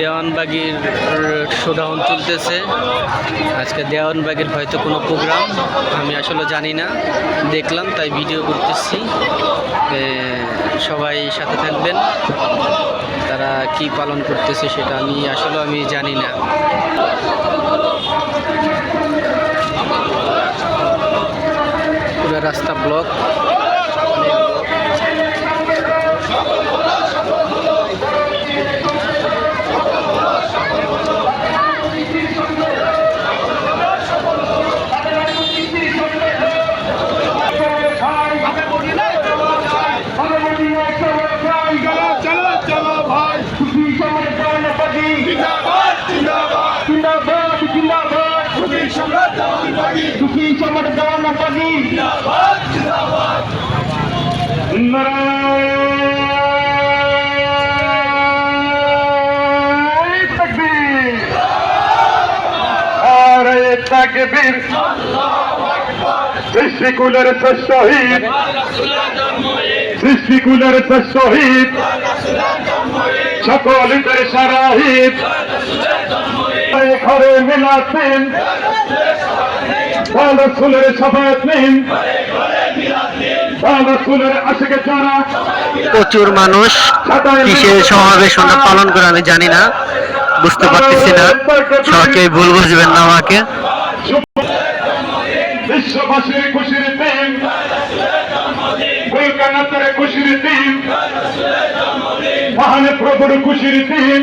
দেওয়ানবাগির showdown চলতেছে। আজকে দেওয়ানবাগির হয়তো কোনো প্রোগ্রাম আমি আসলে জানি না। দেখলাম, তাই ভিডিও করতেছি। সবাই সাথে থাকবেন। তারা কি পালন করতেছে সেটা আমি, আসলে আমি জানি না। রাস্তা ব্লক জিন্দাবাদ। জিন্দাবাদ খুবই সম্রাট জামানবাগি সুখী সমাজ দেওয়ান পাবি জিন্দাবাদ জিন্দাবাদ। তাকবীর। সৃষ্টিকুলের শহীদ। সৃষ্টিকুলের শহীদ। সারাহিদ ঘরে রসুলের সবাত নিন প্রচুর মানুষ কিসের সমাবেশ পালন করে আমি জানি না বুঝতে পারতেছি না। সবাইকে ভুল বুঝবেন না আমাকে। বিশ্ববাসীর খুশির দিন। খুশির দিন। মহান প্রভুর খুশির দিন।